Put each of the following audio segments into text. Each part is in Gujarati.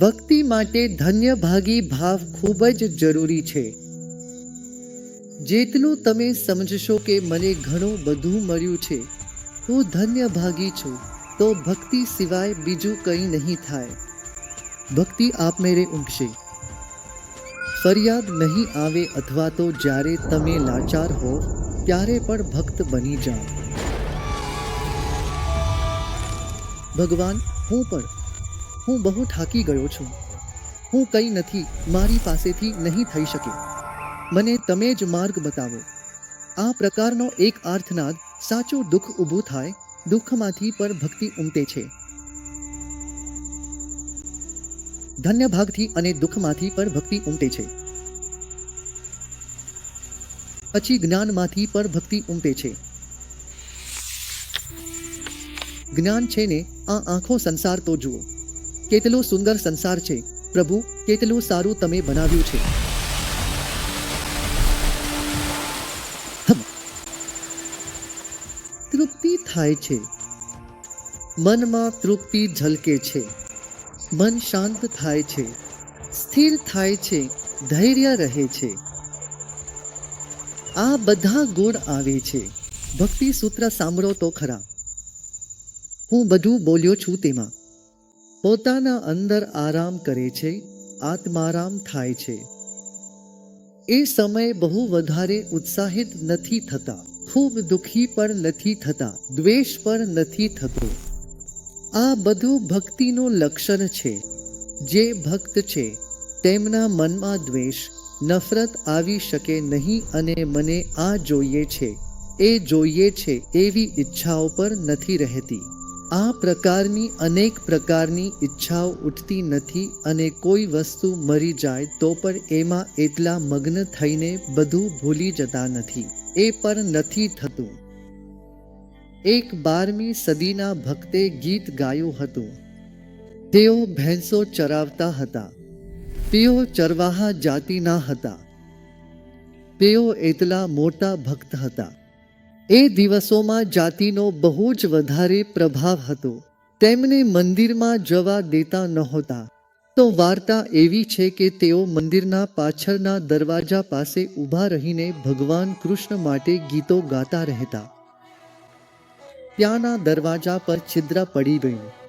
ભક્તિ માટે ધન્યભાગી ભાવ ખૂબ જ જરૂરી છે. જેટલું તમે સમજશો કે મને ઘણું બધું મળ્યું છે, હું ધન્યભાગી છું, તો ભક્તિ સિવાય બીજું કંઈ નહીં થાય. ભક્તિ આપમેળે ઊંઘશે. ફરિયાદ નહીં આવે અથવા તો જ્યારે તમે લાચાર હો, ત્યારે પણ ભક્ત બની જાઓ. ભગવાન, હું પણ હું બહુ થાકી ગયો છું. હું કંઈ નથી, મારી પાસેથી નહીં થઈ શકે. મને તમે જ માર્ગ બતાવો. આ પ્રકારનો એક આર્થનાદ સાચું દુઃખ ઊભું થાય, દુઃખમાંથી પર ભક્તિ ઉમટે છે. ધન્ય ભાગથી અને દુઃખમાંથી પર ભક્તિ ઉમટે છે. પછી જ્ઞાનમાંથી પર ભક્તિ ઉમટે છે. જ્ઞાન છે ને, આ આંખો સંસાર તો જુઓ. કેટલો સુંદર સંસાર છે. પ્રભુ, કેટલું સારું તમે બનાવ્યું છે. તૃપ્તિ થાય છે. મનમાં તૃપ્તિ ઝલકે છે. મન શાંત થાય છે. સ્થિર થાય છે. ધૈર્ય રહે છે. આ બધા ગુણ આવે છે. ભક્તિ સૂત્ર સાંભળો તો ખરા. હું બધું બોલ્યો છું તેમાં. પોતાના અંદર આરામ કરે છે, આત્મારામ થાય છે. એ સમય બહુ વધારે ઉત્સાહિત નથી થતા. ખૂબ દુઃખી પણ નથી થતા. દ્વેષ પણ નથી થતો. આ બધું ભક્તિનું લક્ષણ છે. જે ભક્ત છે, તેમના મનમાં દ્વેષ, નફરત આવી શકે નહીં અને મને આ જોઈએ છે. એ જોઈએ છે એવી ઈચ્છાઓ પર નથી રહેતી. આ પ્રકારની અનેક પ્રકારની ઈચ્છાઓ ઉઠતી નથી અને કોઈ વસ્તુ મરી જાય તો પણ એમાં એટલા મગ્ન થઈને બધું ભૂલી જતા નથી. એ પણ નથી થતું. એક બારમી સદીના ભક્તે ગીત ગાયું હતું. તેઓ ભેંસો ચરાવતા હતા. તેઓ ચરવાહા જાતિના હતા. તેઓ એટલા મોટા ભક્ત હતા. એ દિવસોમાં જાતિનો બહુ જ વધારે પ્રભાવ હતો. તેમને મંદિરમાં જવા દેતા નહોતા. તો વાર્તા એવી છે કે તેઓ મંદિરના પાછળના દરવાજા પાસે ઊભા રહીને ભગવાન કૃષ્ણ માટે ગીતો ગાતા રહેતા. ત્યાંના દરવાજા પર છિદ્ર પડી ગયું.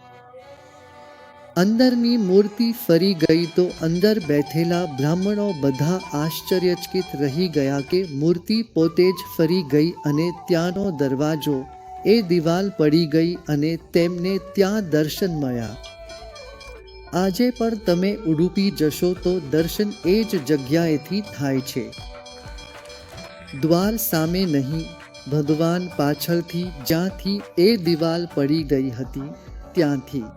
અંદરની મૂર્તિ ફરી ગઈ તો અંદર બેઠેલા બ્રાહ્મણો બધા આશ્ચર્યચકિત રહી ગયા કે મૂર્તિ પોતે જ ફરી ગઈ અને ત્યાંનો દરવાજો, એ દિવાલ પડી ગઈ અને તેમને ત્યાં દર્શન મળ્યા. આજે પણ તમે ઉડુપી જશો તો દર્શન એ જ જગ્યાએથી થાય છે. દ્વાર સામે નહીં, ભગવાન પાછળથી, જ્યાંથી એ દિવાલ પડી ગઈ હતી, ત્યાંથી.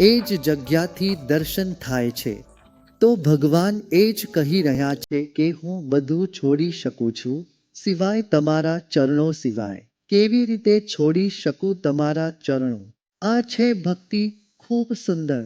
એ જ જગ્યાથી દર્શન થાય છે. તો ભગવાન એ જ કહી રહ્યા છે કે હું બધું છોડી શકું છું, સિવાય તમારા ચરણો સિવાય. કેવી રીતે છોડી શકું તમારા ચરણો? આ છે ભક્તિ ખૂબ સુંદર.